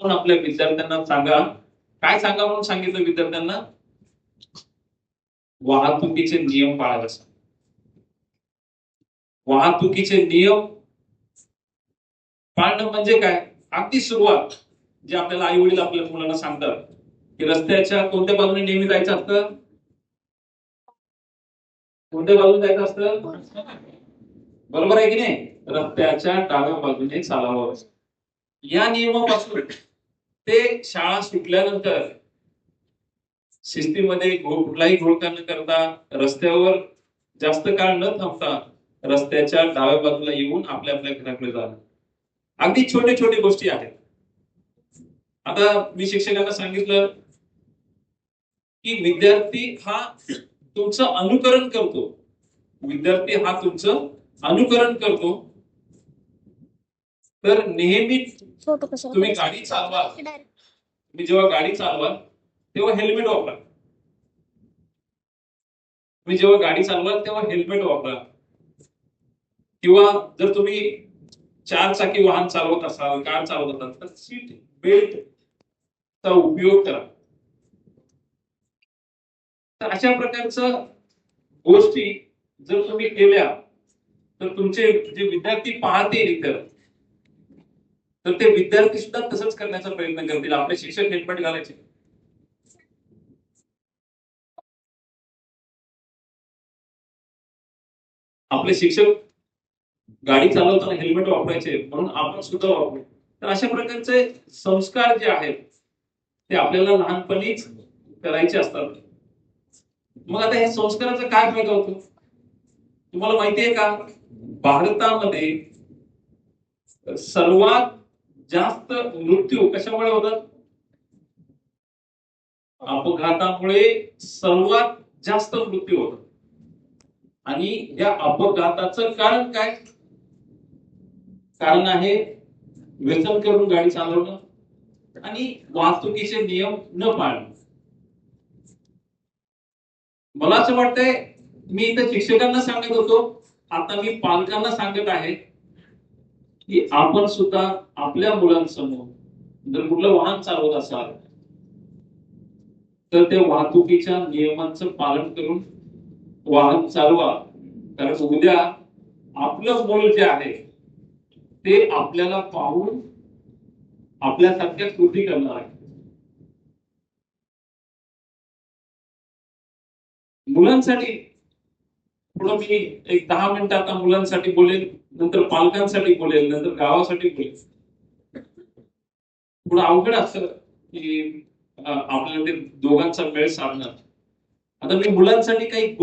आपण आपल्या विद्यार्थ्यांना सांगा. काय सांगा म्हणून सांगितलं विद्यार्थ्यांना? वाहतुकीचे नियम पाळायला सांग वाहतुकीचे नियम पाळणं म्हणजे काय? अगदी सुरुवात. जे आपल्याला आई वडील आपल्या मुलांना सांगतात की रस्त्याच्या कोणत्या बाजूने नेहमी जायचं असतं? कोणत्या बाजूने जायचं असतं? बरोबर आहे की नाही? रस्त्याच्या डाव्या बाजूने चालावं. या नियमापासून ते शाळा सुटल्यानंतर शिस्तीमध्ये कुठलाही घोळका न करता रस्त्यावर जास्त काळ न थांबता रस्त्याच्या डाव्या बाजूला येऊन आपल्या आपल्या घराकडे जाणं. अगदी छोटे छोटे गोष्टी आहेत. आता मी शिक्षकांना सांगितलं की विद्यार्थी हा तुमचं अनुकरण करतो. विद्यार्थी हा तुमचं अनुकरण करतो. तर नेहमी फोटो कशाला तुम्ही गाडी चालवा तुम्ही जेव्हा गाडी चालवाल तेव्हा हेल्मेट वापरा. तुम्ही जेव्हा गाडी चालवाल तेव्हा हेल्मेट वापरा. किंवा जर तुम्ही चार चाकी वाहन चालवत असाल कार चालवत असाल तर सीट बेल्ट चा उपयोग करा. तर अशा प्रकारच्या गोष्टी जर तुम्ही केल्या तर तुमचे जे विद्यार्थी पाहतील इतर तर ते विद्यार्थी सुद्धा तसंच करण्याचा प्रयत्न करतील. आपले शिक्षक हेल्मेट घालायचे. आपले शिक्षक गाडी चालवताना हेल्मेट वापरायचे म्हणून आपण सुद्धा वापरू. तर अशा प्रकारचे संस्कार जे आहेत ते आपल्याला लहानपणीच करायचे असतात. मग आता हे संस्काराचा काय फायदा होतो? तुम्हाला माहिती आहे का? भारतामध्ये सर्वात जास्त मृत्यू कशामुळे होतात? अपघातामुळे सर्वात जास्त मृत्यू होतात. आणि या अपघाताचं कारण काय? कारण आहे व्यसन करून गाडी चालवणं आणि वाहतुकीचे नियम न पाळणं. मला असं वाटतंय मी इथं शिक्षकांना सांगत होतो आता मी पालकांना सांगत आहे की आपण सुद्धा आपल्या मुलांसमोर जर कुठलं वाहन चालवत असाल तर त्या वाहतुकीच्या नियमांचं पालन करून वाहन चालवा. कारण उद्या आपलं मूल जे आहे ते आपल्याला पाहून आपल्यासारख्या कृती करणार आहे. मुलांसाठी पुढं मी एक दहा मिनिटं आता मुलांसाठी बोलेल नंतर पालकांसाठी बोलेल नंतर गावासाठी बोलेल. पुढे अवघड असतं की आपल्याला ते दोघांचा वेळ साधणार. आता मी मुलांसाठी काही